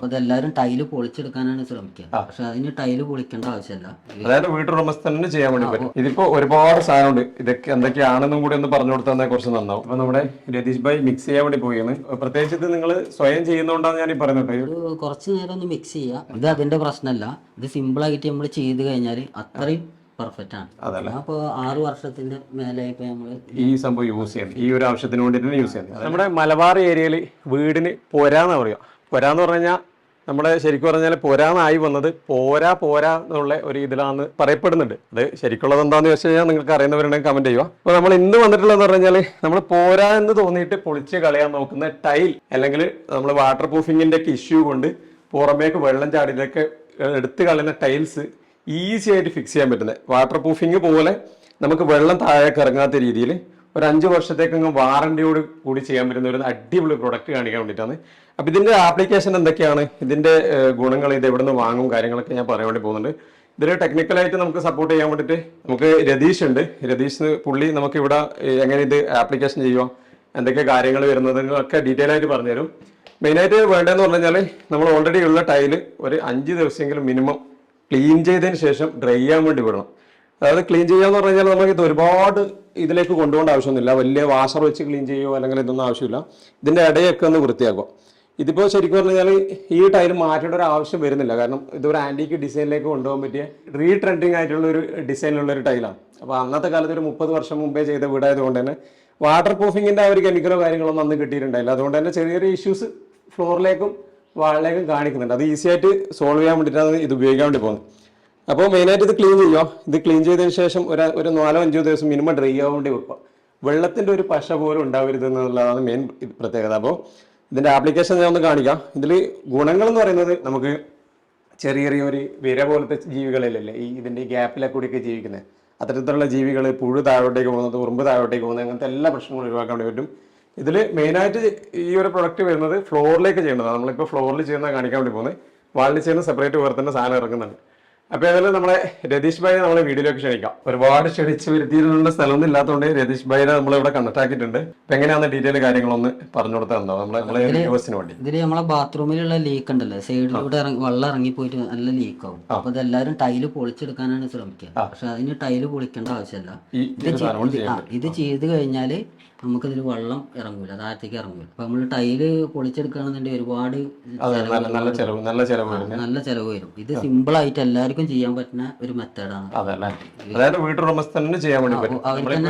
അപ്പൊ ഇതെല്ലാരും ടൈൽ പൊളിച്ചെടുക്കാനാണ് ശ്രമിക്കുക. പക്ഷെ അതിന് ടൈൽ പൊളിക്കേണ്ട ആവശ്യമില്ല. അതായത് വീട്ടുടമസ്ഥന് ചെയ്യാൻ വേണ്ടി പറ്റും. ഇതിപ്പോ ഒരുപാട് സാധനമുണ്ട്. ഇതൊക്കെ എന്തൊക്കെയാണെന്നും കൂടി ഒന്ന് പറഞ്ഞു കൊടുത്താൽ കുറച്ച് നന്നാവും. അപ്പൊ നമ്മുടെ രതീഷ് ഭായി മിക്സ് ചെയ്യാൻ വേണ്ടി പോവുകയാണ്. പ്രത്യേകിച്ച് ഇത് നിങ്ങൾ സ്വയം ചെയ്യുന്നതുകൊണ്ടാണ് ഞാൻ ഈ പറയുന്നത് കുറച്ച് നേരം ഒന്ന് മിക്സ് ചെയ്യുക. ഇത് അതിന്റെ പ്രശ്നമല്ല. ഇത് സിമ്പിൾ ആയിട്ട് നമ്മൾ ചെയ്ത് കഴിഞ്ഞാൽ അത്രയും പെർഫെക്റ്റ് ആണ്. അപ്പൊ ആറ് വർഷത്തിന്റെ മേലെ ഇപ്പൊ നമ്മൾ ഈ സംഭവം യൂസ് ചെയ്യുന്നത്. ഈ ഒരു ആവശ്യത്തിന് വേണ്ടിയിട്ട് യൂസ് ചെയ്യുന്നത്. നമ്മുടെ മലബാർ ഏരിയയിൽ വീടിന് പൊരാന്ന് പറയാം പൊരാന്ന് പറഞ്ഞു കഴിഞ്ഞാൽ നമ്മുടെ ശരിക്കും പറഞ്ഞാൽ പോരാന്നായി വന്നത് പോരാ പോരാ എന്നുള്ള ഒരു ഇതിലാന്ന് പറയപ്പെടുന്നുണ്ട്. അത് ശരിക്കുള്ളത് എന്താന്ന് വെച്ച് കഴിഞ്ഞാൽ നിങ്ങൾക്ക് അറിയുന്നവരുണ്ടെങ്കിൽ കമന്റ് ചെയ്യുക. അപ്പോൾ നമ്മൾ ഇന്ന് വന്നിട്ടുള്ളതെന്ന് പറഞ്ഞാൽ നമ്മൾ പോരാ എന്ന് തോന്നിയിട്ട് പൊളിച്ച് കളയാൻ നോക്കുന്ന ടൈൽ അല്ലെങ്കിൽ നമ്മൾ വാട്ടർ പ്രൂഫിങ്ങിന്റെ ഒക്കെ ഇഷ്യൂ കൊണ്ട് പുറമേക്ക് വെള്ളം ചാടിയിലൊക്കെ എടുത്തു കളയുന്ന ടൈൽസ് ഈസി ആയിട്ട് ഫിക്സ് ചെയ്യാൻ പറ്റുന്നത്. വാട്ടർ പ്രൂഫിങ് പോലെ നമുക്ക് വെള്ളം താഴേക്ക് ഇറങ്ങാത്ത രീതിയിൽ ഒരു അഞ്ച് വർഷത്തേക്കങ്ങ് വാറണ്ടിയോട് കൂടി ചെയ്യാൻ പറ്റുന്ന ഒരു അടിപൊളി പ്രൊഡക്റ്റ് കാണിക്കാൻ വേണ്ടിയിട്ടാണ്. അപ്പോൾ ഇതിന്റെ ആപ്ലിക്കേഷൻ എന്തൊക്കെയാണ്? ഇതിന്റെ ഗുണങ്ങൾ ഇത് എവിടെ നിന്ന് വാങ്ങും കാര്യങ്ങളൊക്കെ ഞാൻ പറയാൻ വേണ്ടി പോകുന്നുണ്ട്. ഇതിൽ ടെക്നിക്കലായിട്ട് നമുക്ക് സപ്പോർട്ട് ചെയ്യാൻ വേണ്ടിയിട്ട് നമുക്ക് രതീഷ് ഉണ്ട്. രതീഷ് പുള്ളി നമുക്ക് ഇവിടെ എങ്ങനെ ഇത് ആപ്ലിക്കേഷൻ ചെയ്യുക എന്തൊക്കെ കാര്യങ്ങൾ വരുന്നത് ഒക്കെ ഡീറ്റെയിൽ ആയിട്ട് പറഞ്ഞുതരും. മെയിനായിട്ട് വേണ്ടതെന്ന് പറഞ്ഞു കഴിഞ്ഞാൽ നമ്മൾ ഓൾറെഡി ഉള്ള ടൈൽ ഒരു അഞ്ച് ദിവസമെങ്കിലും മിനിമം ക്ലീൻ ചെയ്തതിന് ശേഷം ഡ്രൈ ചെയ്യാൻ വേണ്ടി വിടണം. അതായത് ക്ലീൻ ചെയ്യാന്ന് പറഞ്ഞു കഴിഞ്ഞാൽ നമുക്ക് ഇത് ഒരുപാട് ഇതിലേക്ക് കൊണ്ടുപോകേണ്ട ആവശ്യമൊന്നുമില്ല. വലിയ വാഷർ വെച്ച് ക്ലീൻ ചെയ്യുകയോ അല്ലെങ്കിൽ ഇതൊന്നും ആവശ്യമില്ല. ഇതിന്റെ ഇടയൊക്കെ ഒന്ന് വൃത്തിയാക്കുക. ഇതിപ്പോൾ ശരിക്കും പറഞ്ഞു കഴിഞ്ഞാൽ ഈ ടൈൽ മാറ്റേണ്ട ഒരു ആവശ്യം വരുന്നില്ല. കാരണം ഇതൊരു ആന്റിക് ഡിസൈനിലേക്ക് കൊണ്ടുപോകാൻ പറ്റിയ റീ ട്രെൻഡിങ് ആയിട്ടുള്ള ഒരു ഡിസൈനിലുള്ള ഒരു ടൈലാണ്. അപ്പോൾ അന്നത്തെ കാലത്ത് ഒരു മുപ്പത് വർഷം മുമ്പേ ചെയ്ത വീടായതുകൊണ്ട് തന്നെ വാട്ടർ പ്രൂഫിങ്ങിന്റെ ആ ഒരു കെമിക്കലോ കാര്യങ്ങളൊന്നും അന്ന് കിട്ടിയിട്ടുണ്ടായില്ല. അതുകൊണ്ട് തന്നെ ചെറിയ ചെറിയ ഇഷ്യൂസ് ഫ്ലോറിലേക്കും വാളിലേക്കും കാണിക്കുന്നുണ്ട്. അത് ഈസി ആയിട്ട് സോൾവ് ചെയ്യാൻ വേണ്ടിയിട്ടാണ് ഇത് ഉപയോഗിക്കാൻ വേണ്ടി പോകുന്നത്. അപ്പോൾ മെയിനായിട്ട് ഇത് ക്ലീൻ ചെയ്യുക ഇത് ക്ലീൻ ചെയ്തതിന് ശേഷം ഒരു ഒരു നാലോ അഞ്ചോ ദിവസം മിനിമം ഡ്രൈ ആവേണ്ടി വേണ്ടി വെക്കുക. വെള്ളത്തിന്റെ ഒരു പശ പോലും ഉണ്ടാവരുത് എന്നുള്ളതാണ് മെയിൻ പ്രത്യേകത. അപ്പോൾ ഇതിന്റെ ആപ്ലിക്കേഷൻ ഞാൻ ഒന്ന് കാണിക്കാം. ഇതിൽ ഗുണങ്ങൾ എന്ന് പറയുന്നത് നമുക്ക് ചെറിയ ചെറിയ ഒരു വിര പോലത്തെ ജീവികളിലല്ലേ ഈ ഇതിന്റെ ഗ്യാപ്പിലെ കൂടിയൊക്കെ ജീവിക്കുന്നത് അത്തരത്തിലുള്ള ജീവികൾ പുഴു താഴോട്ടേക്ക് പോകുന്നത് ഉറുമ്പ് താഴോട്ടേക്ക് പോകുന്നത് അങ്ങനത്തെ എല്ലാ പ്രശ്നങ്ങളും ഒഴിവാക്കാൻ വേണ്ടി പറ്റും. ഇതിൽ മെയിനായിട്ട് ഈ ഒരു പ്രൊഡക്റ്റ് വരുന്നത് ഫ്ലോറിലേക്ക് ചെയ്യുന്നതാണ്. നമ്മളിപ്പോൾ ഫ്ലോറിൽ ചെയ്യുന്ന കാണിക്കാൻ വേണ്ടി പോകുന്നത് വാളിൽ ചെയ്യുന്ന സെപ്പറേറ്റ് വേറെ തന്നെ സാധനം ഇറങ്ങുന്നുണ്ട്. അപ്പോൾ ഏതായാലും നമ്മളെ രതീഷ് ഭായിയെ നമ്മളെ വീഡിയോയിലേക്ക് ക്ഷണിക്കാം. ഒരുപാട് ക്ഷണിച്ച് വരുത്തിയിട്ടുള്ള സ്ഥലമൊന്നും ഇല്ലാത്തതുകൊണ്ട് രതീഷ് ഭായിനെ നമ്മളിവിടെ കണ്ടക്ട് ആക്കിയിട്ടുണ്ട്. അപ്പൊ എങ്ങനെയാണ് ഡീറ്റെയിൽ കാര്യങ്ങളൊന്ന് പറഞ്ഞു കൊടുത്താൽ നമ്മളെ നമ്മളെ വ്യൂവേഴ്സിന് വേണ്ടി. ഇതിൽ നമ്മളെ ബാത്റൂമിലുള്ള ലീക്ക് ഉണ്ടല്ലോ. സൈഡിലൂടെ ഇറങ്ങി വെള്ളം ഇറങ്ങി പോയിട്ട് നല്ല ലീക്ക് ആവും. അപ്പൊ ഇതെല്ലാരും ടൈൽ പൊളിച്ചെടുക്കാനാണ് ശ്രമിക്കുക. പക്ഷെ അതിന് ടൈൽ പൊളിക്കേണ്ട ആവശ്യമില്ല. ഇത് ചെയ്ത് കഴിഞ്ഞാൽ നമുക്ക് ഇതിൽ വെള്ളം ഇറങ്ങൂല താഴത്തേക്ക് ഇറങ്ങൂല. അപ്പൊ നമ്മൾ ടൈൽ പൊളിച്ചെടുക്കുകയാണെന്നുണ്ടെങ്കിൽ ഒരുപാട് നല്ല ചെലവ് നല്ല ചെലവ് നല്ല ചെലവ് വരും. ഇത് സിമ്പിൾ ആയിട്ട് എല്ലാവർക്കും ചെയ്യാൻ പറ്റുന്ന ഒരു മെത്തേഡാണ്. അതല്ലേ അതായത് വീട്ടുടമസ്ഥന് ചെയ്യാൻ വേണ്ടി പറ്റും.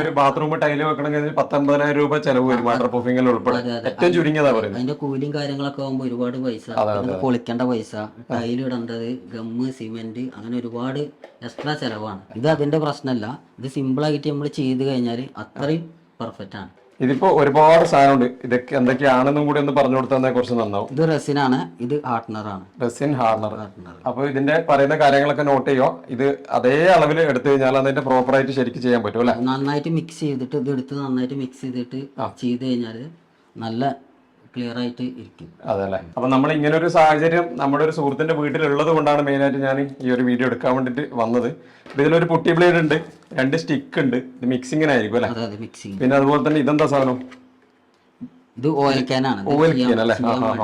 ഒരു ബാത്റൂം ടൈൽ വെക്കണമെങ്കിൽ പത്തൊമ്പതിനായിരം രൂപ ചെലവ് വരും വാട്ടർ പ്രൂഫിങ്ങിൽ ഉൾപ്പെടെ. ഏറ്റവും ചുരുങ്ങിയതാ പറയുന്നത്. അതിന്റെ കൂലിയും കാര്യങ്ങളൊക്കെ ആകുമ്പോൾ ഒരുപാട് പൈസ. പൊളിക്കേണ്ട പൈസ. ടൈൽ ഇടേണ്ടത് ഗമ്മ് സിമെന്റ് അങ്ങനെ ഒരുപാട് എക്സ്ട്രാ ചെലവാണ്. ഇത് അതിന്റെ പ്രശ്നമല്ല ഇത് സിമ്പിൾ ആയിട്ട് നമ്മൾ ചെയ്ത് കഴിഞ്ഞാൽ അത്രയും പെർഫെക്റ്റ് ആണ് ഇതിപ്പോ ഒരുപാട് സാധനമുണ്ട്. ഇതൊക്കെ എന്തൊക്കെയാണെന്നും കൂടി ഒന്ന് പറഞ്ഞു കൊടുത്താൽ കുറച്ച് നന്നാവും. ഇത് റെസിൻ ആണ് ഇത് ഹാർട്ട്നറാണ്. റെസിൻ ഹാർണർ ഹാർട്ട്നർ. അപ്പൊ ഇതിന്റെ പറയുന്ന കാര്യങ്ങളൊക്കെ നോട്ട് ചെയ്യുക. ഇത് അതേ അളവിൽ എടുത്തു കഴിഞ്ഞാൽ അതിന്റെ പ്രോപ്പർ ആയിട്ട് ശരിക്കും ചെയ്യാൻ പറ്റും അല്ലെ? നന്നായിട്ട് മിക്സ് ചെയ്തിട്ട് ഇത് എടുത്ത് നന്നായിട്ട് മിക്സ് ചെയ്തിട്ട് ചെയ്ത് കഴിഞ്ഞാൽ നല്ല ക്ലിയർ ആയിട്ട് ഇരിക്കും. അതല്ലേ. അപ്പൊ നമ്മൾ ഇങ്ങനെ ഒരു സാഹചര്യം നമ്മുടെ ഒരു സുഹൃത്തിന്റെ വീട്ടിലുള്ളത് കൊണ്ടാണ് മെയിൻ ആയിട്ട് ഞാൻ ഈ ഒരു വീഡിയോ എടുക്കാൻ വേണ്ടിട്ട് വന്നത്. ഇതിലൊരു പൊട്ടി ബ്ലേഡ് ഉണ്ട് രണ്ട് സ്റ്റിക്ക് ഉണ്ട്. ഇത് മിക്സിങ്ങിനായിരിക്കും അല്ലെ? മിക്സിംഗ് മിക്സിങ് പിന്നെ അതുപോലെ തന്നെ ഇതെന്താ സാധനം? ഇത് ഓയിൽ ക്യാനാണ് ഓയിൽ ക്യാൻ അല്ലേ?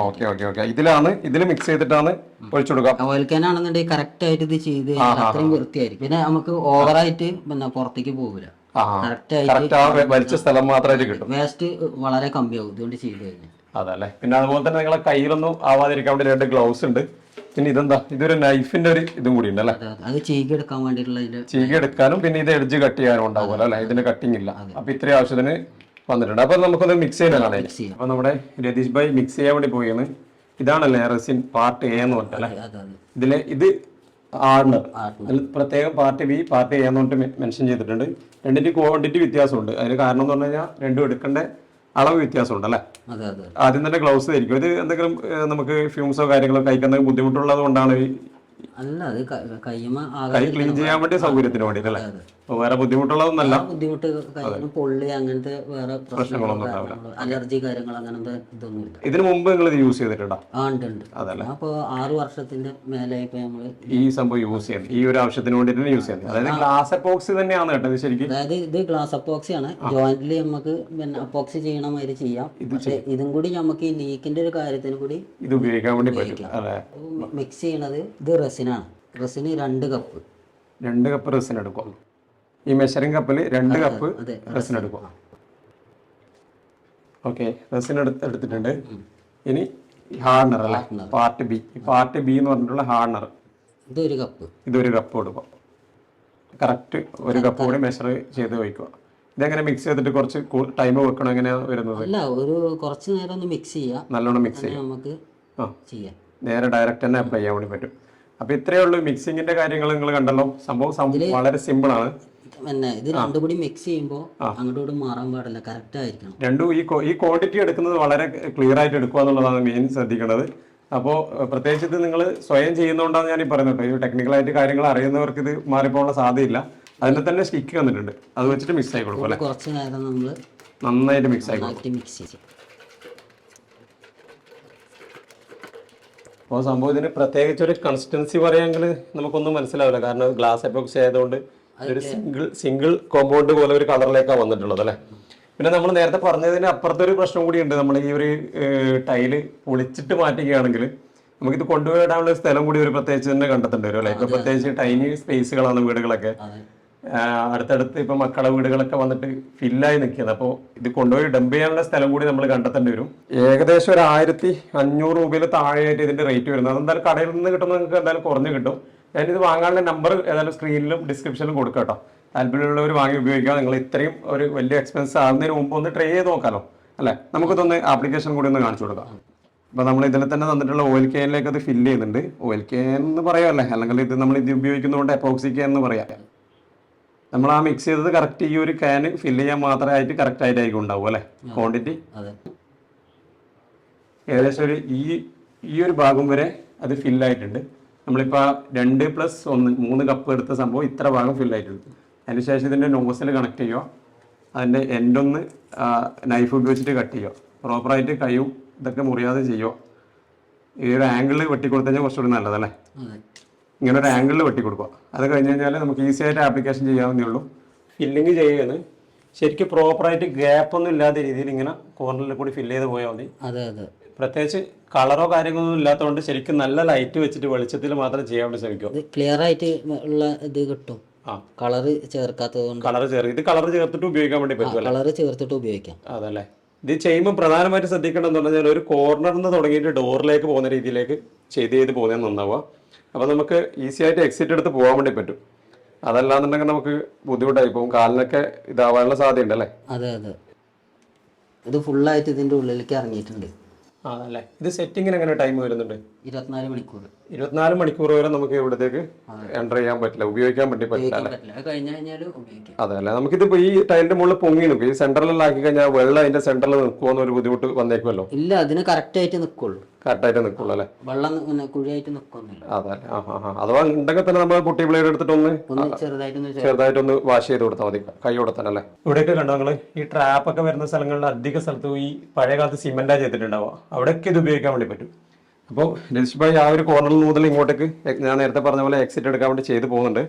Okay okay okay. ഇതിലാണ് ഇതിൽ മിക്സ് ചെയ്തിട്ടാണ് ഒഴിച്ചു കൊടുക്കാം ഓയിൽ ക്യാൻ ആണെന്നുണ്ടെങ്കിൽ കറക്റ്റ് ആയിട്ട് ഇത് ചെയ്ത് അത്രയും വൃത്തിയായിരിക്കും. പിന്നെ നമുക്ക് ഓവറായിട്ട് പിന്നെ പുറത്തേക്ക് പോകില്ല കറക്റ്റ് ആയിട്ട് വലിച്ച സ്ഥലം മാത്രമായിട്ട് കിട്ടും. വേസ്റ്റ് വളരെ കമ്മിയാവും. ഇതുകൊണ്ട് ചെയ്ത് കഴിഞ്ഞാൽ. അതല്ലേ? പിന്നെ അതുപോലെ തന്നെ നിങ്ങളെ കയ്യിലൊന്നും ആവാതിരിക്കാൻ വേണ്ടി രണ്ട് ഗ്ലൗസ് ഉണ്ട്. പിന്നെ ഇതെന്താ? ഇതൊരു നൈഫിന്റെ ഒരു ഇതും കൂടി ഉണ്ട് അല്ലേ അത്. ചീകി എടുക്കാൻ വേണ്ടിയിട്ടുള്ള അതിന്റെ ചീകി എടുക്കാനും പിന്നെ ഇത് എഡ്ജ് കട്ട് ചെയ്യാനും ഉണ്ടാവുമല്ലോ അല്ലെ? ഇതിന്റെ കട്ടിങ് ഇല്ല. അപ്പൊ ഇത്രയും ആവശ്യത്തിന് വന്നിട്ടുണ്ട്. അപ്പൊ നമുക്കൊന്ന് മിക്സ് ചെയ്യാനാണ് അപ്പൊ നമ്മുടെ രതീഷ് ഭായ് മിക്സ് ചെയ്യാൻ വേണ്ടി പോയിന്ന് ഇതാണല്ലേ റെസിൻ പാർട്ട് എ എന്ന് പറഞ്ഞല്ലേ ഇതിൽ ഇത് ആണ്. അതിൽ പ്രത്യേകം പാർട്ട് ബി പാർട്ട് എ എന്ന് പറഞ്ഞിട്ട് മെൻഷൻ ചെയ്തിട്ടുണ്ട്. രണ്ടിന്റെ ക്വാണ്ടിറ്റി വ്യത്യാസമുണ്ട്. അതിന് കാരണം എന്ന് പറഞ്ഞു കഴിഞ്ഞാൽ രണ്ടും എടുക്കേണ്ട അളവ് വ്യത്യാസമുണ്ട് അല്ലേ അതെ അതെ. ആദ്യം തന്നെ ഗ്ലൗസ് ധരിക്കും. ഇത് എന്തെങ്കിലും നമുക്ക് ഫ്യൂംസോ കാര്യങ്ങളോ കഴിക്കുന്ന ബുദ്ധിമുട്ടുള്ളത് കൊണ്ടാണ് അല്ല അത് ക- കയ്യുമ്മ കൈ ക്ലീൻ ചെയ്യാൻ വേണ്ടി സൗകര്യത്തിന് വേണ്ടിയിട്ട് അല്ലേ അപ്പൊ വേറെ ബുദ്ധിമുട്ടുള്ളതൊന്നല്ല ബുദ്ധിമുട്ട് കയ്യിന് പൊള്ളി അങ്ങനത്തെ വേറെ പ്രശ്നങ്ങളൊന്നും അലർജി കാര്യങ്ങൾ അങ്ങനത്തെ ഇതൊന്നുമില്ല ഇതിനു മുമ്പ് നിങ്ങൾ ഇത് യൂസ് ചെയ്തിട്ടുണ്ടോ? ആ ഉണ്ട് ഉണ്ട്. അപ്പോൾ ആറ് വർഷത്തിന്റെ മേലെ ഇപ്പൊ നമ്മൾ ഈ സംഭവം യൂസ് ചെയ്യുന്നത്. ഈ ഒരു ആവശ്യത്തിന് വേണ്ടിയിട്ട് യൂസ് ചെയ്യുന്നത്. അതായത് ഗ്ലാസ് അപ്പോക്സി തന്നെയാണ് കേട്ടോ ശരിക്കും. അതായത് ഇത് ഗ്ലാസ് അപ്പോക്സി ആണ്. ജോയിന്റിൽ നമുക്ക് പിന്നെ അപ്പോക്സി ചെയ്യണ മാതിരി ചെയ്യാം. പക്ഷേ ഇതും കൂടി നമുക്ക് ഈ ലീക്കിന്റെ ഒരു കാര്യത്തിന് കൂടി ഇത് ഉപയോഗിക്കാൻ വേണ്ടി പറ്റും. മിക്സ് ചെയ്യണത് ഇത് റെസിനാണ് റസിന് രണ്ട് കപ്പ് രണ്ട് കപ്പ് റെസിൻ എടുക്കും. ഈ മെഷറിംഗ് കപ്പിൽ രണ്ട് കപ്പ് റെസിൻ എടുക്കും. ഓക്കെ റെസിൻ എടുത്ത് എടുത്തിട്ടുണ്ട്. ഇനി ഹാർണർ അല്ലേ? Part B. പാർട്ട് ബി എന്ന് പറഞ്ഞിട്ടുള്ള ഹാർണർ. ഇതൊരു കപ്പ് ഇതൊരു കപ്പ് കൊടുക്കുക കറക്റ്റ് ഒരു കപ്പ് കൂടി മെഷർ ചെയ്ത് വയ്ക്കുക. ഇതെങ്ങനെ മിക്സ് ചെയ്തിട്ട് കുറച്ച് ടൈം വെക്കണം? എങ്ങനെയാണ് വരുന്നത്? അല്ല ഒരു കുറച്ച് നേരം ഒന്ന് മിക്സ് ചെയ്യാം. നല്ലോണം മിക്സ് ചെയ്യാം. നമുക്ക് ചെയ്യാം. നേരെ ഡയറക്റ്റ് തന്നെ അപ്ലൈ ചെയ്യാൻ വേണ്ടി പറ്റും. അപ്പൊ ഇത്രയേ ഉള്ളൂ മിക്സിങ്ങിന്റെ കാര്യങ്ങൾ നിങ്ങൾ കണ്ടല്ലോ. സംഭവം സംഭവം വളരെ സിമ്പിൾ ആണ്. പിന്നെ ഇത് രണ്ടും കൂടി മിക്സ് ചെയ്യുമ്പോൾ അങ്ങോട്ടും ഇങ്ങോട്ടും മാറാൻ പാടില്ല. കറക്റ്റ് ആയിരിക്കണം. രണ്ടും ഈ ഈ ക്വാണ്ടിറ്റി എടുക്കുന്നത് വളരെ ക്ലിയർ ആയിട്ട് എടുക്കുക എന്നുള്ളതാണ് മെയിൻ ശ്രദ്ധിക്കേണ്ടത്. അപ്പോൾ പ്രത്യേകിച്ച് ഇത് നിങ്ങൾ സ്വയം ചെയ്യുന്നതുകൊണ്ടാണ് ഞാൻ ഈ പറയുന്നത് കേട്ടോ. ഈ ടെക്നിക്കലായിട്ട് കാര്യങ്ങൾ അറിയുന്നവർക്ക് ഇത് മാറിപ്പോകാനുള്ള സാധ്യതയില്ല. അതിനെ തന്നെ സ്റ്റിക്ക് വന്നിട്ടുണ്ട്. അത് വെച്ചിട്ട് മിക്സ് ആയി കൊടുക്കും കുറച്ച് നേരം നമ്മൾ നന്നായിട്ട് മിക്സ് ആയി മിക്സ് ചെയ്യും. അപ്പോൾ സംഭവം ഇതിന് പ്രത്യേകിച്ച് ഒരു കൺസിസ്റ്റൻസി പറയുമെങ്കിൽ നമുക്കൊന്നും മനസ്സിലാവില്ല. കാരണം ഗ്ലാസ് എപ്പോക്സി ആയതുകൊണ്ട് ഒരു സിംഗിൾ സിംഗിൾ കോമ്പൗണ്ട് പോലെ ഒരു കളറിലേക്കാണ് വന്നിട്ടുള്ളത് അല്ലേ? പിന്നെ നമ്മൾ നേരത്തെ പറഞ്ഞതിന് അപ്പുറത്തൊരു പ്രശ്നം കൂടിയുണ്ട് നമ്മൾ ഈ ഒരു ടൈൽ പൊളിച്ചിട്ട് മാറ്റുകയാണെങ്കിൽ നമുക്കിത് കൊണ്ടുപോയിടാനുള്ള സ്ഥലം കൂടി ഒരു പ്രത്യേകിച്ച് തന്നെ കണ്ടെത്തേണ്ടി വരും അല്ലേ? ഇപ്പൊ പ്രത്യേകിച്ച് ടൈനി സ്പേസുകളാണ് വീടുകളൊക്കെ. അടുത്തടുത്ത് ഇപ്പൊ മക്കളെ വീടുകളൊക്കെ വന്നിട്ട് ഫില്ലായി നിൽക്കുന്നത് അപ്പോൾ ഇത് കൊണ്ടുപോയി ഡംപ് ചെയ്യാനുള്ള സ്ഥലം കൂടി നമ്മൾ കണ്ടെത്തേണ്ടി വരും. ഏകദേശം ഒരു ആയിരത്തി അഞ്ഞൂറ് രൂപയിൽ താഴെയായിട്ട് ഇതിന്റെ റേറ്റ് വരുന്നത്. അതെന്തായാലും കടയിൽ നിന്ന് കിട്ടുന്ന നിങ്ങൾക്ക് എന്തായാലും കുറഞ്ഞ് കിട്ടും. ഞാനിത് വാങ്ങാനുള്ള നമ്പർ ഏതായാലും സ്ക്രീനിലും ഡിസ്ക്രിപ്ഷനിലും കൊടുക്കാം കേട്ടോ. താല്പര്യമുള്ളവർ വാങ്ങി ഉപയോഗിക്കാം. നിങ്ങൾ ഇത്രയും ഒരു വലിയ എക്സ്പെൻസ് ആകുന്നതിന് മുമ്പ് ഒന്ന് ട്രൈ ചെയ്ത് നോക്കാലോ. അല്ലേ? നമുക്കിതൊന്ന് ആപ്ലിക്കേഷൻ കൂടി ഒന്ന് കാണിച്ചു കൊടുക്കാം. അപ്പൊ നമ്മൾ ഇതിൽ തന്നെ തന്നിട്ടുള്ള ഓയിൽ കെയിനിലേക്ക് അത് ഫില്ല് ചെയ്യുന്നുണ്ട്. ഓയിൽ കെയിൻ എന്ന് പറയാമല്ലേ അല്ലെങ്കിൽ ഇത് നമ്മൾ ഇത് ഉപയോഗിക്കുന്നതുകൊണ്ട് എപ്പോക്സി കെയിൻ എന്ന് പറയാം. നമ്മൾ ആ മിക്സ് ചെയ്തത് കറക്റ്റ് ഈ ഒരു ക്യാന് ഫില്ല് ചെയ്യാൻ മാത്രമായിട്ട് കറക്റ്റ് ആയിട്ടായിരിക്കും ഉണ്ടാവും അല്ലേ? ക്വാണ്ടിറ്റി ഏകദേശം ഒരു ഈ ഈ ഒരു ഭാഗം വരെ അത് ഫില്ലായിട്ടുണ്ട് നമ്മളിപ്പോൾ രണ്ട് പ്ലസ് ഒന്ന് മൂന്ന് കപ്പ് എടുത്ത സംഭവം ഇത്ര ഭാഗം ഫില്ലായിട്ടുണ്ട് അതിന് ശേഷം ഇതിന്റെ നോസിൽ കണക്ട് ചെയ്യുക. അതിന്റെ എൻഡൊന്ന് നൈഫ് ഉപയോഗിച്ചിട്ട് കട്ട് ചെയ്യുക. പ്രോപ്പറായിട്ട് കൈയും ഇതൊക്കെ മുറിയാതെ ചെയ്യുക. ഈ ഒരു ആംഗിളിൽ വെട്ടിക്കൊടുത്തു കഴിഞ്ഞാൽ കുറച്ചുകൂടി നല്ലതല്ലേ? ഇങ്ങനെ ഒരു ആംഗിളിൽ വെട്ടി കൊടുക്കുക. അത് കഴിഞ്ഞ് കഴിഞ്ഞാൽ നമുക്ക് ഈസി ആയിട്ട് ആപ്ലിക്കേഷൻ ചെയ്യാവുന്നേ ഉള്ളൂ. ഫില്ലിങ് ചെയ്യുകയാണ്. ശരിക്കും പ്രോപ്പറായിട്ട് ഗ്യാപ്പ് ഒന്നും ഇല്ലാത്ത രീതിയിൽ ഇങ്ങനെ കോർണറിൽ കൂടി ഫില്ല് ചെയ്ത് പോയാൽ മതി. അതെ അതെ. പ്രത്യേകിച്ച് കളറോ കാര്യങ്ങളൊന്നും ഇല്ലാത്തതുകൊണ്ട് ശരിക്കും നല്ല ലൈറ്റ് വെച്ചിട്ട് വെളിച്ചത്തിൽ മാത്രം ചെയ്യാൻ വേണ്ടി ശ്രമിക്കും ഇത് ക്ലിയർ ആയിട്ട് ഉള്ള ഇത് കിട്ടും. ആ. കളറ് ചേർക്കാത്തത് കൊണ്ട് കളർ ചേർത്ത് ഇത് കളർ ചേർത്തിട്ട് ഉപയോഗിക്കാൻ വേണ്ടി പറ്റും കളർ ചേർത്തിട്ട് ഉപയോഗിക്കാം. അതല്ലേ. ഇത് ചെയ്യുമ്പോൾ പ്രധാനമായിട്ട് ശ്രദ്ധിക്കണം പറഞ്ഞാൽ ഒരു കോർണറിൽ നിന്ന് തുടങ്ങിയിട്ട് ഡോറിലേക്ക് പോകുന്ന രീതിയിലേക്ക് ചെയ്ത് ചെയ്ത് പോകുന്നത് നന്നാവുക. അപ്പോൾ നമുക്ക് ഈസി ആയിട്ട് എക്സിറ്റ് എടുത്ത് പോകാൻ വേണ്ടി പറ്റും. അതല്ലാന്നുണ്ടെങ്കിൽ നമുക്ക് ബുദ്ധിമുട്ടായി പോകും. കാലിനൊക്കെ ഇതാവാനുള്ള സാധ്യതയുണ്ട് അല്ലേ? അതെ അതെ. ഇത് ഫുള്ളായിട്ട് ഇതിന്റെ ഉള്ളിലേക്ക് ഇറങ്ങിയിട്ടുണ്ട്. ആണല്ലേ ഇത് സെറ്റിങ്ങിന് എങ്ങനെ ടൈം വരുന്നുണ്ട്? ഇരുപത്തിനാല് മണിക്കൂർ. ഇരുപത്തിനാല് മണിക്കൂർ വരെ നമുക്ക് ഇവിടത്തേക്ക് എന്റർ ചെയ്യാൻ പറ്റില്ല ഉപയോഗിക്കാൻ വേണ്ടി പറ്റില്ല അത് കഴിഞ്ഞ് കഴിഞ്ഞാൽ ഉപയോഗിക്കാം. അതെ അല്ലെ? നമുക്കിതിപ്പോ ഈ ടൈലിന്റെ മുകളിൽ പൊങ്ങി നിൽക്കും ഈ സെന്ററിൽ ആക്കി കഴിഞ്ഞാൽ വെള്ളം അതിന്റെ സെന്ററിൽ നിൽക്കുമോ ഒരു ബുദ്ധിമുട്ട് വന്നേക്കുമല്ലോ ഇല്ല അതിന് കറക്റ്റ് ആയിട്ട് നിൽക്കുള്ളൂ കറക്റ്റായിട്ട് നിൽക്കുള്ളൂ അല്ലേ? വെള്ളം കുഴിയായിട്ട് നിൽക്കൊന്നുമില്ല അതെ അഥവാ ഉണ്ടെങ്കിൽ തന്നെ നമ്മൾ കുട്ടി എടുത്തിട്ടൊന്ന് ചെറുതായിട്ടൊന്ന് വാഷ് ചെയ്ത് കൊടുത്താൽ മതി. കൈ കൊടുത്താൽ അല്ലേ? ഇവിടെയൊക്കെ കണ്ടോ നിങ്ങൾ? ഈ ട്രാപ്പ് ഒക്കെ വരുന്ന സ്ഥലങ്ങളിൽ അധിക സ്ഥലത്തും ഈ പഴയ കാലത്ത് സിമെന്റാ ചെയ്തിട്ടുണ്ടാവുക. അവിടെയൊക്കെ ഇത് ഉപയോഗിക്കാൻ വേണ്ടി പറ്റും. അപ്പോൾ രജിഷ് ഭായി ആ ഒരു കോർണറിൽ മുതൽ ഇങ്ങോട്ടേക്ക് ഞാൻ നേരത്തെ പറഞ്ഞ പോലെ എക്സിറ്റ് എടുക്കാൻ വേണ്ടി ചെയ്ത് പോകുന്നുണ്ട്.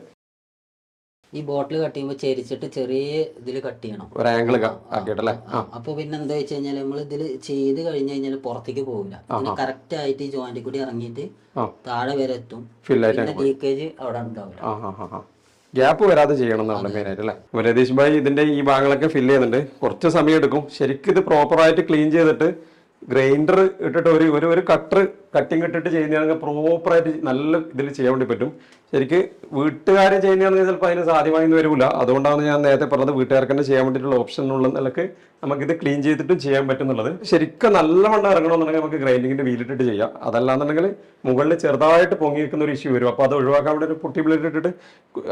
ഈ ബോട്ടിൽ കട്ട് ചെയ്യുമ്പോൾ ചെരിച്ചിട്ട് ചെറിയ ഇതിൽ കട്ട് ചെയ്യണം. ഒരു ആംഗിൾ ആക്കിയിട്ടല്ലേ അപ്പോൾ അപ്പൊ പിന്നെ എന്താ വെച്ച് കഴിഞ്ഞാൽ നമ്മൾ ഇതിൽ ചെയ്ത് കഴിഞ്ഞ് കഴിഞ്ഞാൽ പുറത്തേക്ക് പോകില്ല കറക്റ്റ് ആയിട്ട് ഈ ജോയിന്റ് കൂടി ഇറങ്ങിയിട്ട് താഴെ വരെ എത്തും. പിന്നെ ലീക്കേജ് അവിടെ ഉണ്ടാവില്ല. ഗ്യാപ്പ് വരാതെ ചെയ്യണം എന്നാണ് മെയിൻ ആയിട്ട് അല്ലേ? രതീഷ് ഭായി ഇതിന്റെ ഈ ഭാഗങ്ങളൊക്കെ ഫില്ല് ചെയ്യുന്നുണ്ട്. കുറച്ച് സമയം എടുക്കും. ശരിക്കും ഇത് പ്രോപ്പറായിട്ട് ക്ലീൻ ചെയ്തിട്ട് ഗ്രൈൻഡർ ഇട്ടിട്ട് ഒരു ഒരു കട്ടർ കട്ടിങ് ഇട്ടിട്ട് ചെയ്യുന്നതാണെങ്കിൽ പ്രോപ്പറായിട്ട് നല്ല ഇതിൽ ചെയ്യാൻ വേണ്ടി പറ്റും. ശരിക്ക് വീട്ടുകാരെ ചെയ്യുന്നതാണെങ്കിൽ ചിലപ്പോൾ അതിന് സാധ്യമായി വരില്ല. അതുകൊണ്ടാണ് ഞാൻ നേരത്തെ പറഞ്ഞത് വീട്ടുകാർക്ക് തന്നെ ചെയ്യാൻ വേണ്ടിയിട്ടുള്ള ഓപ്ഷൻ ഉള്ള നിലയ്ക്ക് നമുക്കിത് ക്ലീൻ ചെയ്തിട്ടും ചെയ്യാൻ പറ്റുന്നുള്ളത്. ശരിക്കും നല്ലവണ്ണം ഇറങ്ങണമെന്നുണ്ടെങ്കിൽ നമുക്ക് ഗ്രൈൻഡിങ്ങിന്റെ വീലിട്ടിട്ട് ചെയ്യാം. അതല്ലാന്നുണ്ടെങ്കിൽ മുകളിൽ ചെറുതായിട്ട് പൊങ്ങി നിൽക്കുന്ന ഒരു ഇഷ്യൂ വരും. അപ്പോൾ അത് ഒഴിവാക്കാൻ വേണ്ടി ഒരു പുട്ടി ബ്ലേഡ് ഇട്ടിട്ട്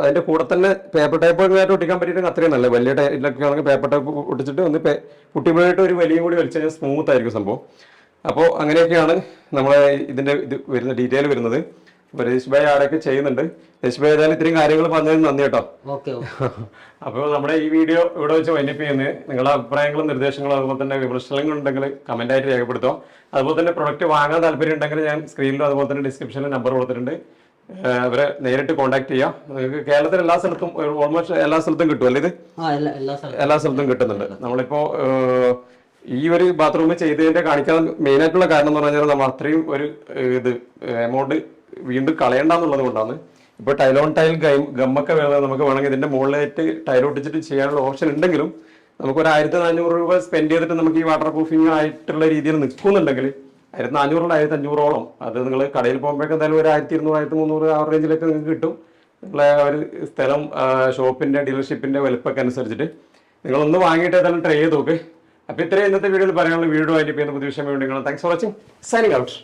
അതിന്റെ കൂടെ തന്നെ പേപ്പർ ടൈപ്പ് ആയിട്ട് ഒട്ടിക്കാൻ പറ്റിയിട്ട് അത്രയും നല്ല വലിയ ടൈലൊക്കെ ആണെങ്കിൽ പേപ്പർ ടൈപ്പ് ഒട്ടിച്ചിട്ട് ഒന്ന് പുട്ടി ബ്ലേഡ് ഒരു വലിയ കൂടി വലിച്ചു കഴിഞ്ഞാൽ സ്മൂത്ത് ആയിരിക്കും സംഭവം. അപ്പോൾ അങ്ങനെയൊക്കെയാണ് നമ്മളെ ഇതിന്റെ ഇത് വരുന്ന ഡീറ്റെയിൽ വരുന്നത്. രതീഷ് ഭായി ആടൊക്കെ ചെയ്യുന്നുണ്ട്? രതീഷ് ഭായി ഏതായാലും ഇത്രയും കാര്യങ്ങൾ പറഞ്ഞതിന് നന്ദി കേട്ടോ. ഓക്കെ അപ്പോൾ നമ്മുടെ ഈ വീഡിയോ ഇവിടെ വെച്ച് വൈൻഡപ്പ് ചെയ്യുന്നത് നിങ്ങളുടെ അഭിപ്രായങ്ങളും നിർദ്ദേശങ്ങളും അതുപോലെ തന്നെ വിമർശനങ്ങൾ ഉണ്ടെങ്കിൽ കമന്റ് ആയിട്ട് രേഖപ്പെടുത്തുക. അതുപോലെ തന്നെ പ്രൊഡക്റ്റ് വാങ്ങാൻ താല്പര്യം ഉണ്ടെങ്കിൽ ഞാൻ സ്ക്രീനിലും അതുപോലെ തന്നെ ഡിസ്ക്രിപ്ഷനിലും നമ്പർ കൊടുത്തിട്ടുണ്ട്. അവരെ നേരിട്ട് കോൺടാക്ട് ചെയ്യാം. നിങ്ങൾക്ക് കേരളത്തിൽ എല്ലാ സ്ഥലത്തും ഓൾമോസ്റ്റ് എല്ലാ സ്ഥലത്തും കിട്ടും അല്ലേ ഇത്? എല്ലാ സ്ഥലത്തും. കിട്ടുന്നുണ്ട്. നമ്മളിപ്പോ ഈ ഒരു ബാത്റൂം ചെയ്തതിന്റെ കാണിക്കാൻ മെയിൻ ആയിട്ടുള്ള കാരണം എന്ന് പറഞ്ഞാൽ നമ്മൾ അത്രയും ഒരു ഇത് എമൗണ്ട് വീണ്ടും കളയണ്ടെന്നുള്ളത് കൊണ്ടാണ്. ഇപ്പൊ ടൈലോൺ ടൈൽ ഗൈം ഗമ്മൊക്കെ വേണമെങ്കിൽ നമുക്ക് വേണമെങ്കിൽ ഇതിന്റെ മുകളിലായിട്ട് ടൈൽ ഒട്ടിച്ചിട്ട് ചെയ്യാനുള്ള ഓപ്ഷൻ ഉണ്ടെങ്കിലും നമുക്ക് ഒരു ആയിരത്തി നാനൂറ് രൂപ സ്പെൻഡ് ചെയ്തിട്ട് നമുക്ക് ഈ വാട്ടർ പ്രൂഫിംഗ് ആയിട്ടുള്ള രീതിയിൽ നിൽക്കുന്നുണ്ടെങ്കിൽ ആയിരത്തി നാനൂറുള്ള ആയിരത്തി അഞ്ഞൂറോളം. അത് നിങ്ങൾ കടയിൽ പോകുമ്പോഴേക്കും എന്തായാലും ഒരു ആയിരത്തി ഇരുന്നൂറ് ആയിരത്തി മുന്നൂറ് ആ റേഞ്ചിലൊക്കെ നിങ്ങൾക്ക് കിട്ടും. നിങ്ങളെ ഒരു സ്ഥലം ഷോപ്പിന്റെ ഡീലർഷിപ്പിന്റെ വലുപ്പമൊക്കെ അനുസരിച്ചിട്ട് നിങ്ങൾ ഒന്ന് വാങ്ങിയിട്ട് ഏതായാലും ട്രൈ ചെയ്ത് നോക്ക്. അപ്പൊ ഇത്രയും ഇന്നത്തെ വീഡിയോയിൽ പറയാനുള്ള വീഡിയോ ആയിട്ട് പുതിയ വിഷയം വേണ്ടി thanks for watching signing out